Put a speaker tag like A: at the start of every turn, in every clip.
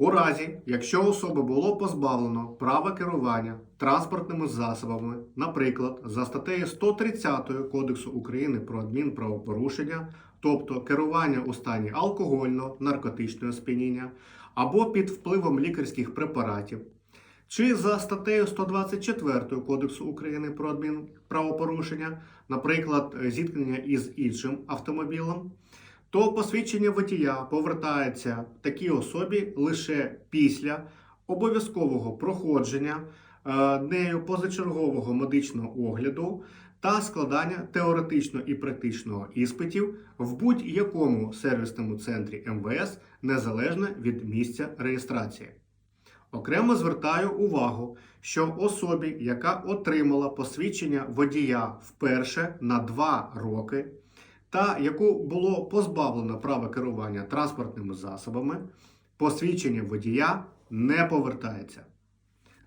A: У разі, якщо особи було позбавлено права керування транспортними засобами, наприклад, за статтею 130 Кодексу України про адмінправопорушення, тобто керування у стані алкогольного, наркотичного сп'яніння або під впливом лікарських препаратів, чи за статтею 124 Кодексу України про адмінправопорушення, наприклад, зіткнення із іншим автомобілем, то посвідчення водія повертається такій особі лише після обов'язкового проходження е, нею позачергового медичного огляду та складання теоретичного і практичного іспитів в будь-якому сервісному центрі МВС незалежно від місця реєстрації. Окремо звертаю увагу, що особі, яка отримала посвідчення водія вперше на 2 роки, та яку було позбавлено права керування транспортними засобами, посвідчення водія не повертається.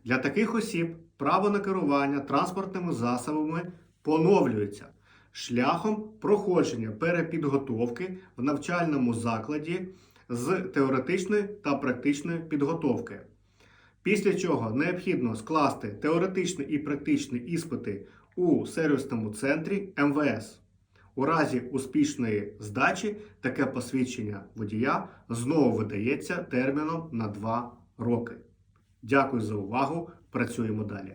A: Для таких осіб право на керування транспортними засобами поновлюється шляхом проходження перепідготовки в навчальному закладі з теоретичної та практичної підготовки. Після чого необхідно скласти теоретичні і практичні іспити у сервісному центрі МВС. У разі успішної здачі таке посвідчення водія знову видається терміном на 2 роки. Дякую за увагу. Працюємо далі.